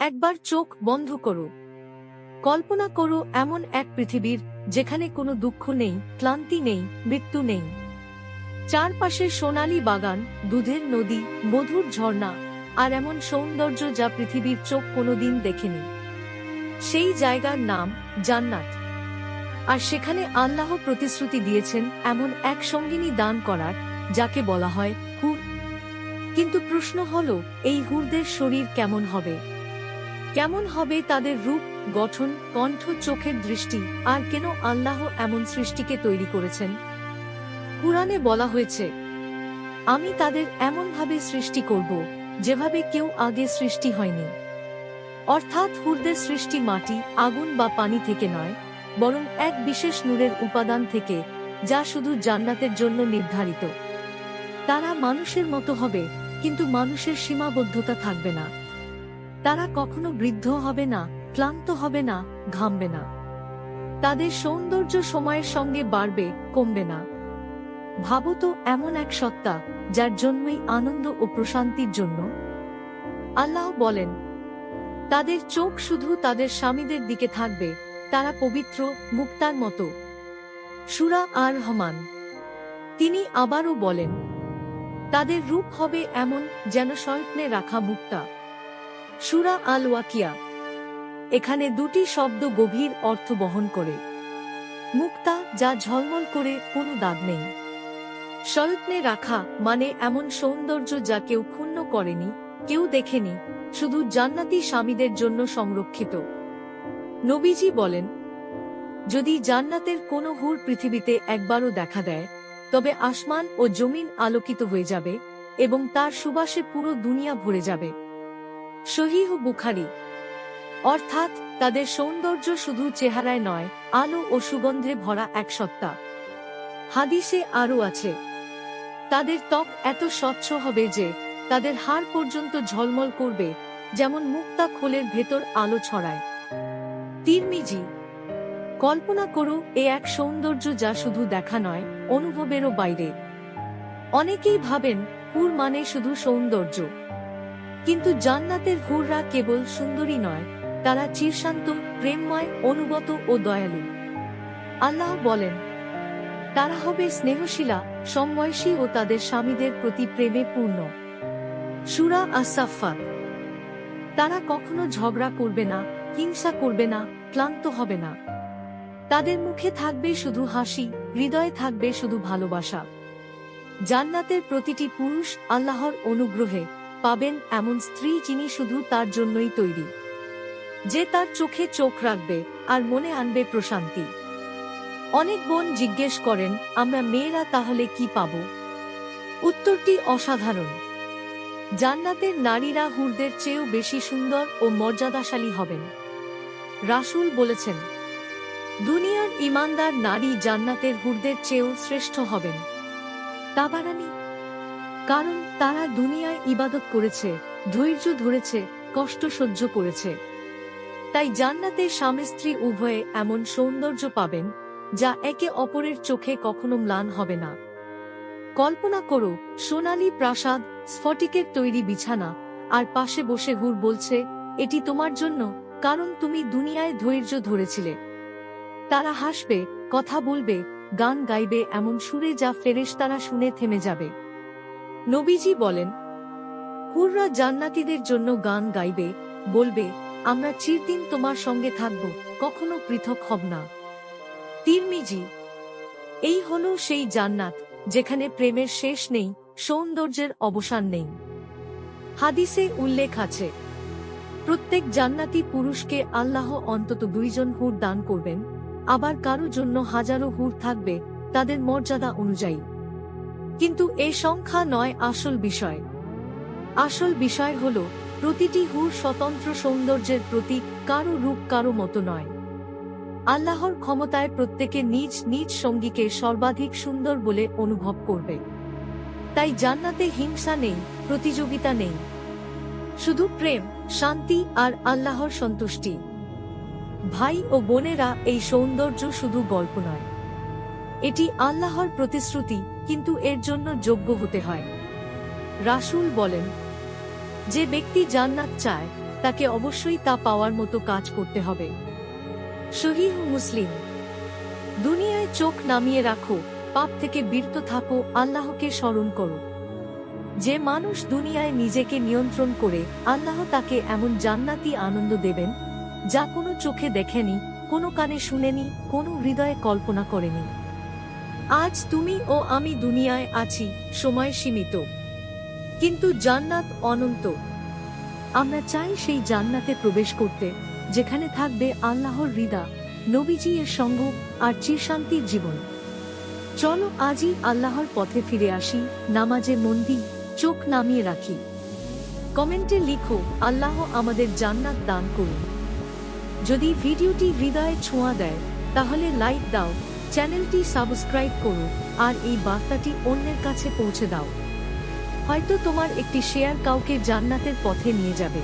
একবার চোখ বন্ধ করো। কল্পনা করো এমন এক পৃথিবীর, যেখানে কোনো দুঃখ নেই, ক্লান্তি নেই, মৃত্যু নেই। চারপাশে সোনালী বাগান, দুধের নদী, মধুর ঝর্ণা, আর এমন সৌন্দর্য যা পৃথিবীর চোখ কোনোদিন দেখেনি। সেই জায়গার নাম জান্নাত। আর সেখানে আল্লাহ প্রতিশ্রুতি দিয়েছেন এমন এক সঙ্গিনী দান করার, যাকে বলা হয় হুর। কিন্তু প্রশ্ন হল, এই হুরদের শরীর কেমন হবে? কেমন হবে তাদের রূপ, গঠন, কণ্ঠ, চোখের দৃষ্টি, আর কেন আল্লাহ এমন সৃষ্টিকে তৈরি করেছেন? পুরাণে বলা হয়েছে, আমি তাদের এমনভাবে সৃষ্টি করব, যেভাবে কেউ আগে সৃষ্টি হয়নি। অর্থাৎ হুরদের সৃষ্টি মাটি, আগুন বা পানি থেকে নয়, বরং এক বিশেষ নূরের উপাদান থেকে, যা শুধু জান্নাতের জন্য নির্ধারিত। তারা মানুষের মতো হবে, কিন্তু মানুষের সীমাবদ্ধতা থাকবে না। তারা কখনো বৃদ্ধ হবে না, ক্লান্ত হবে না, ঘামবে না। তাদের সৌন্দর্য সময়ের সঙ্গে বাড়বে, কমবে না। ভাবো তো এমন এক সত্তা, যার জন্যই আনন্দ ও প্রশান্তির জন্য। আল্লাহ বলেন, তাদের চোখ শুধু তাদের স্বামীদের দিকে থাকবে, তারা পবিত্র, মুক্তার মতো। সুরা আর রহমান। তিনি আবারও বলেন, তাদের রূপ হবে এমন যেন সয়ত্নে রাখা মুক্তা। সুরা আল ওয়াকিয়া এখানে দুটি শব্দ গভীর অর্থ বহন করে। মুক্তা যা ঝলমল করে কোনো দাগ নেই। সয়ত্নে রাখা মানে এমন সৌন্দর্য যা কেউ ক্ষুণ্ণ করেনি, কেউ দেখেনি, শুধু জান্নাতি স্বামীদের জন্য সংরক্ষিত। নবীজি বলেন, যদি জান্নাতের কোনো হুর পৃথিবীতে একবারও দেখা দেয়, তবে আসমান ও জমিন আলোকিত হয়ে যাবে এবং তার সুবাসে পুরো দুনিয়া ভরে যাবে। শহীহ বুখারি। অর্থাৎ, তাদের সৌন্দর্য শুধু চেহারায় নয়, আলো ও সুগন্ধে ভরা এক সত্তা। হাদিসে আরও আছে, তাদের ত্বক এত স্বচ্ছ হবে যে, তাদের হাড় পর্যন্ত ঝলমল করবে, যেমন মুক্তা খোলের ভেতর আলো ছড়ায়। তিরমিজি, কল্পনা করো এ এক সৌন্দর্য যা শুধু দেখা নয়, অনুভবেরও বাইরে। অনেকেই ভাবেন হুর মানে শুধু সৌন্দর্য। কিন্তু জান্নাতের হুররা কেবল সুন্দরী নয়, তারা চিরশান্ত প্রেমময়, অনুগত ও দয়ালু। আল্লাহ বলেন, তারা হবে স্নেহশীলা, সমবয়সী ও তাদের স্বামীদের প্রতি প্রেমে পূর্ণ। সুরা আসাফাত তারা কখনো ঝগড়া করবে না, হিংসা করবে না, ক্লান্ত হবে না। তাদের মুখে থাকবে শুধু হাসি, হৃদয়ে থাকবে শুধু ভালোবাসা। জান্নাতের প্রতিটি পুরুষ আল্লাহর অনুগ্রহে। পাবেন এমন স্ত্রী যিনি শুধু তার জন্যই তৈরি। যে তার চোখে চোখ রাখবে, আর মনে আনবে প্রশান্তি। অনেক বোন জিজ্ঞেস করেন, আমরা মেয়েরা তাহলে কি পাব? উত্তরটি অসাধারণ। জান্নাতের নারীরা হুরদের চেয়েও বেশি সুন্দর ও মর্যাদাশালী হবেন। রাসূল বলেছেন, দুনিয়ার ইমানদার নারী জান্নাতের হুরদের চেয়েও শ্রেষ্ঠ হবেন। তাবারানি কারণ তারা দুনিয়ায় ইবাদত করেছে, ধৈর্য ধরেছে, কষ্ট সহ্য করেছে। তাই জান্নাতের স্বামী স্ত্রী উভয়ে এমন সৌন্দর্য পাবেন, যা একে অপরের চোখে কখনো ম্লান হবে না। কল্পনা করো, সোনালী প্রাসাদ, স্ফটিকের তৈরি বিছানা, আর পাশে বসে হুর বলছে, এটি তোমার জন্য, কারণ তুমি দুনিয়ায় ধৈর্য ধরেছিলে। তারা হাসবে, কথা বলবে, গান গাইবে এমন সুরে যা ফেরেশ তারা শুনে থেমে যাবে। নবীজি বলেন, হুররা জান্নাতীদের জন্য গান গাইবে, বলবে, আমরা চিরদিন তোমার সঙ্গে থাকব, কখনো পৃথক হব না। তিরমিজি, এই হলো সেই জান্নাত, যেখানে প্রেমের শেষ নেই, সৌন্দর্যের অবসান নেই। হাদিসে উল্লেখ আছে, প্রত্যেক জান্নাতি পুরুষকে আল্লাহ অন্তত দুইজন হুর দান করবেন, আবার কারও জন্য হাজারো হুর থাকবে, তাদের মর্যাদা অনুযায়ী। কিন্তু এ সংখ্যা নয় আসল বিষয়। আসল বিষয় হল, প্রতিটি হুর স্বতন্ত্র সৌন্দর্যের প্রতীক কারও রূপ কারও মতো নয়। আল্লাহর ক্ষমতায় প্রত্যেকে নিজ নিজ সঙ্গীকে সর্বাধিক সুন্দর বলে অনুভব করবে। তাই জান্নাতে হিংসা নেই, প্রতিযোগিতা নেই। শুধু প্রেম, শান্তি আর আল্লাহর সন্তুষ্টি। ভাই ও বোনেরা এই সৌন্দর্য শুধু গল্প নয়। এটি আল্লাহর প্রতিশ্রুতি, কিন্তু এর জন্য যোগ্য হতে হয়। রাসূল বলেন, যে ব্যক্তি জান্নাত চায়, তাকে অবশ্যই তা পাওয়ার মতো কাজ করতে হবে। শহীহ মুসলিম, দুনিয়ায় চোখ নামিয়ে রাখো, পাপ থেকে বিরত থাকো, আল্লাহকে স্মরণ করো। যে মানুষ দুনিয়ায় নিজেকে নিয়ন্ত্রণ করে, আল্লাহ তাকে এমন জান্নাতি আনন্দ দেবেন, যা কোনো চোখে দেখেনি, কোনো কানে শুনেনি, কোনো হৃদয়ে কল্পনা করেনি। আজ তুমি ও আমি দুনিয়ায় আছি, সময় সীমিত। কিন্তু জান্নাত অনন্ত। আমরা চাই সেই জান্নাতে প্রবেশ করতে, যেখানে থাকবে আল্লাহর হৃদা নবীজি এর সঙ্গ আর চিরশান্তির জীবন। চলো আজই আল্লাহর পথে ফিরে আসি, নামাজে মন দিই চোখ নামিয়ে রাখি। কমেন্টে লিখো, আল্লাহ আমাদের জান্নাত দান করুন। যদি ভিডিওটি হৃদয়ে ছোঁয়া দেয়, তাহলে লাইক দাও চ্যানেলটি সাবস্ক্রাইব করো, আর এই বার্তাটি অন্যের কাছে পৌঁছে দাও। হয়তো তোমার একটি শেয়ার কাউকে জান্নাতের পথে নিয়ে যাবে।